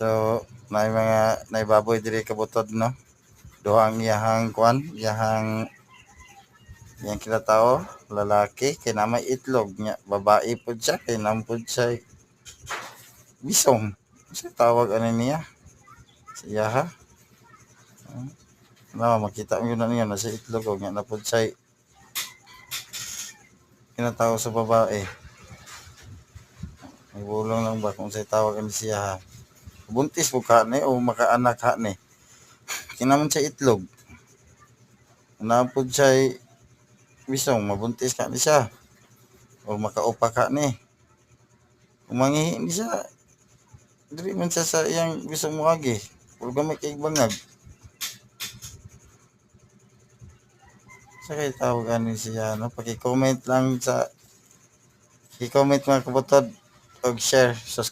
So, may mga naibaboy diri kabutod no. Duha ang iyahang kuan, iyahang yang kita tao, lalaki kay na may itlog niya, babae pud siya kay nampud siya bisong. Sa tawag ano niya? Siya ha. Na makita mo yun na niya nasa itlog o nga napud siya kinatawag sa babae. May bulong lang ba kung sa tawag ni siya ha. Buntis po ka ni o makaanak ha ni. Kinamon siya itlog. Napod siya bisong mabuntis ka ni siya. O makaupa ka ni. Umangihi ni siya. Dili man siya sa iyang bisong mo agi. Puro gamay kay bangag. Sa kay tawagan ni siya no. Paki-comment lang sa i-comment mga kabutod og share. Subscribe